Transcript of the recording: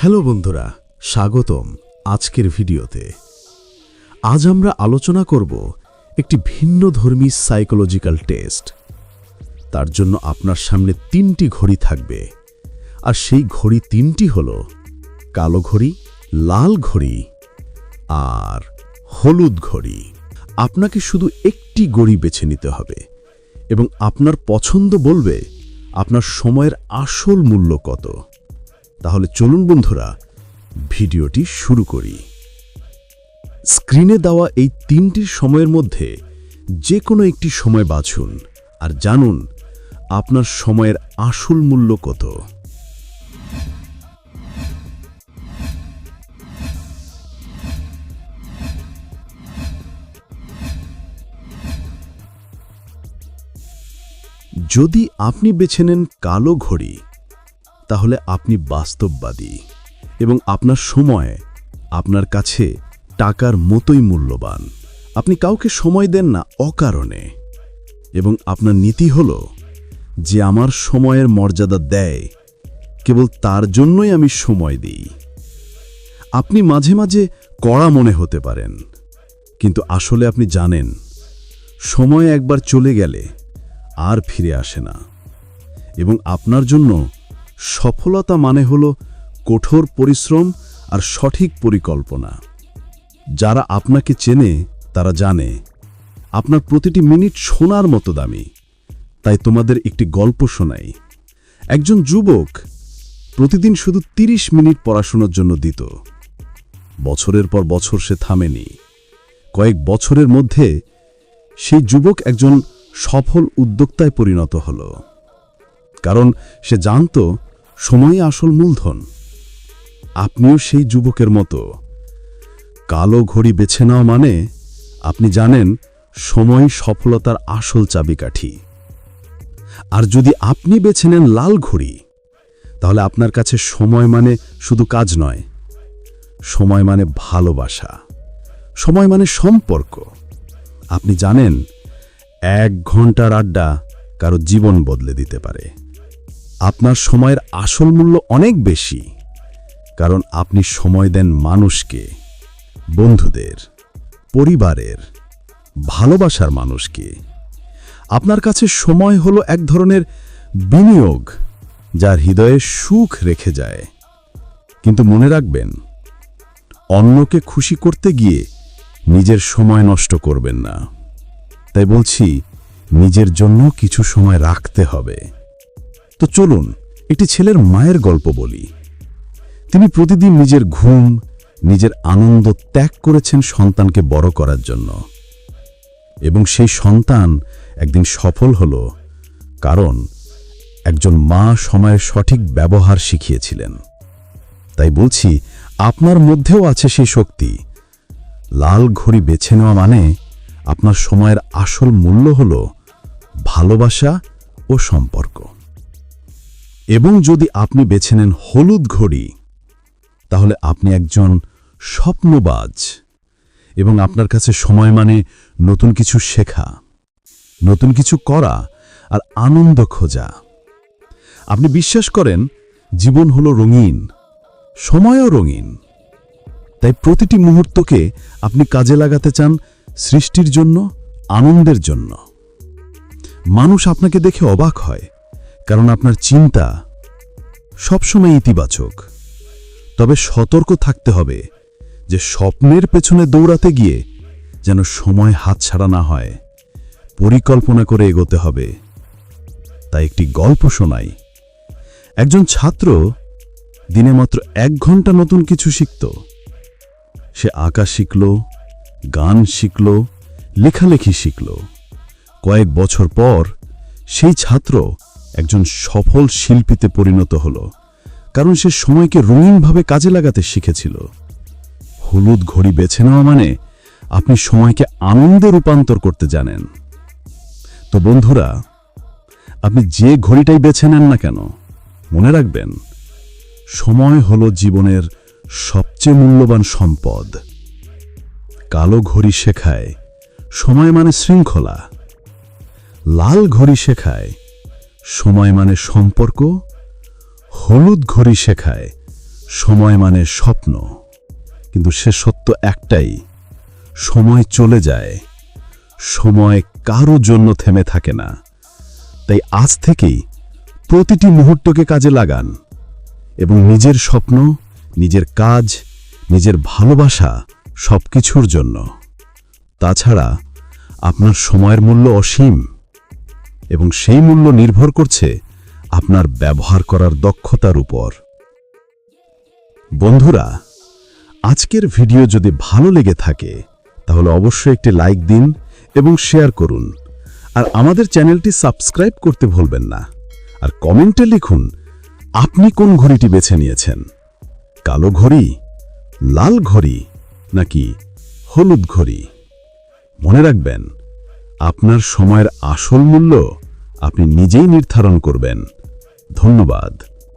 Hello বন্ধুরা, স্বাগতম আজকের ভিডিওতে। আজ আমরা আলোচনা করব একটি ভিন্ন ধর্মী সাইকোলজিক্যাল টেস্ট তার জন্য আপনার সামনে তিনটি ঘড়ি থাকবে। আর সেই ঘড়ি তিনটি হল কালো ঘড়ি, লাল ঘড়ি আর হলুদ ঘড়ি। আপনাকে শুধু একটি ঘড়ি বেছে নিতে হবে এবং আপনার পছন্দ বলবে আপনার সময়ের আসল মূল্য কত। তাহলে চলুন বন্ধুরা, ভিডিওটি শুরু করি। স্ক্রিনে দেওয়া এই তিনটির সময়ের মধ্যে যে কোনো একটি সময় বাছুন আর জানুন আপনার সময়ের আসল মূল্য কত। যদি আপনি বেছে নেন কালো ঘড়ি তাহলে আপনি বাস্তববাদী এবং আপনার সময় আপনার কাছে টাকার মতোই মূল্যবান। আপনি কাউকে সময় দেন না অকারণে। এবং আপনার নীতি হল যে আমার সময়ের মর্যাদা দেয়, কেবল তার জন্যই আমি সময় দিই। আপনি মাঝে মাঝে কড়া মনে হতে পারেন, কিন্তু আসলে আপনি জানেন, সময় একবার চলে গেলে আর ফিরে আসে না। এবং আপনার জন্য সফলতা মানে হল কঠোর পরিশ্রম আর সঠিক পরিকল্পনা। যারা আপনাকে চেনে, তারা জানে, আপনার প্রতিটি মিনিট সোনার মতো দামি। তাই তোমাদের একটি গল্প শোনাই। একজন যুবক প্রতিদিন শুধু ৩০ মিনিট পড়াশোনার জন্য দিত। বছরের পর বছর সে থামেনি। কয়েক বছরের মধ্যে সেই যুবক একজন সফল উদ্যোক্তায় পরিণত হল। কারণ সে জানত সময়ই আসল মূলধন। আপনিও সেই যুবকের মতো। কালো ঘড়ি বেছে নেওয়া মানে আপনি জানেন, সময় সফলতার আসল চাবিকাঠি। আর যদি আপনি বেছে নেন লাল ঘড়ি, তাহলে আপনার কাছে সময় মানে শুধু কাজ নয়। সময় মানে ভালোবাসা। সময় মানে সম্পর্ক। আপনি জানেন, এক ঘণ্টার আড্ডা কারও জীবন বদলে দিতে পারে। আপনার সময়ের আসল মূল্য অনেক বেশি, কারণ আপনি সময় দেন মানুষকে, বন্ধুদের, পরিবারের, ভালোবাসার মানুষকে। আপনার কাছে সময় হলো এক ধরনের বিনিয়োগ, যার হৃদয়ে সুখ রেখে যায়। কিন্তু মনে রাখবেন, অন্যকে খুশি করতে গিয়ে নিজের সময় নষ্ট করবেন না। তাই বলছি, নিজের জন্য কিছু সময় রাখতে হবে। তো চলুন, একটি ছেলের মায়ের গল্প বলি। তিনি প্রতিদিন নিজের ঘুম, নিজের আনন্দ ত্যাগ করেছেন সন্তানকে বড় করার জন্য। এবং সেই সন্তান একদিন সফল হল, কারণ একজন মা সময়ের সঠিক ব্যবহার শিখিয়েছিলেন। তাই বলছি, আপনার মধ্যেও আছে সেই শক্তি। লাল ঘড়ি বেছে নেওয়া মানে আপনার সময়ের আসল মূল্য হল ভালোবাসা ও সম্পর্ক। এবং যদি আপনি বেছে নেন হলুদ ঘড়ি, তাহলে আপনি একজন স্বপ্নবাজ এবং আপনার কাছে সময় মানে নতুন কিছু শেখা, নতুন কিছু করা আর আনন্দ খোঁজা। আপনি বিশ্বাস করেন, জীবন হলো রঙিন, সময়ও রঙিন। তাই প্রতিটি মুহূর্তকে আপনি কাজে লাগাতে চান সৃষ্টির জন্য, আনন্দের জন্য। মানুষ আপনাকে দেখে অবাক হয় কারণ আপনার চিন্তা সবসময় ইতিবাচক। তবে সতর্ক থাকতে হবে যে স্বপ্নের পেছনে দৌড়াতে গিয়ে যেন সময় হাতছাড়া না হয়। পরিকল্পনা করে এগোতে হবে। তাই একটি গল্প শোনাই। একজন ছাত্র দিনে মাত্র এক ঘণ্টা নতুন কিছু শিখত। সে আঁকা শিখল, গান শিখল, লেখালেখি শিখল। কয়েক বছর পর সেই ছাত্র একজন সফল শিল্পীতে পরিণত হল, কারণ সে সময়কে রঙিনভাবে কাজে লাগাতে শিখেছিল। হলুদ ঘড়ি বেছে নেওয়া মানে আপনি সময়কে আনন্দে রূপান্তর করতে জানেন। তো বন্ধুরা, আপনি যে ঘড়িটাই বেছে নেন না কেন, মনে রাখবেন, সময় হলো জীবনের সবচেয়ে মূল্যবান সম্পদ। কালো ঘড়ি শেখায়, সময় মানে শৃঙ্খলা। লাল ঘড়ি শেখায় সময় মানে সম্পর্ক, হলুদ ঘড়ি শেখায়, সময় মানে স্বপ্ন। কিন্তু সে সত্য একটাই, সময় চলে যায়, সময় কারও জন্য থেমে থাকে না। তাই আজ থেকেই প্রতিটি মুহূর্তকে কাজে লাগান এবং নিজের স্বপ্ন, নিজের কাজ, নিজের ভালোবাসা সবকিছুর জন্য। তাছাড়া আপনার সময়ের মূল্য অসীম। এবং সেই মূল্য নির্ভর করছে আপনার ব্যবহার করার দক্ষতার উপর। বন্ধুরা, আজকের ভিডিও যদি ভালো লেগে থাকে, তাহলে অবশ্যই একটি লাইক দিন এবং শেয়ার করুন। আর আমাদের চ্যানেলটি সাবস্ক্রাইব করতে ভুলবেন না। আর কমেন্টে লিখুন, আপনি কোন ঘড়িটি বেছে নিয়েছেন? কালো ঘড়ি, লাল ঘড়ি, নাকি হলুদ ঘড়ি? মনে রাখবেন আপনার সময়ের আসল মূল্য আপনি নিজেই নির্ধারণ করবেন। ধন্যবাদ।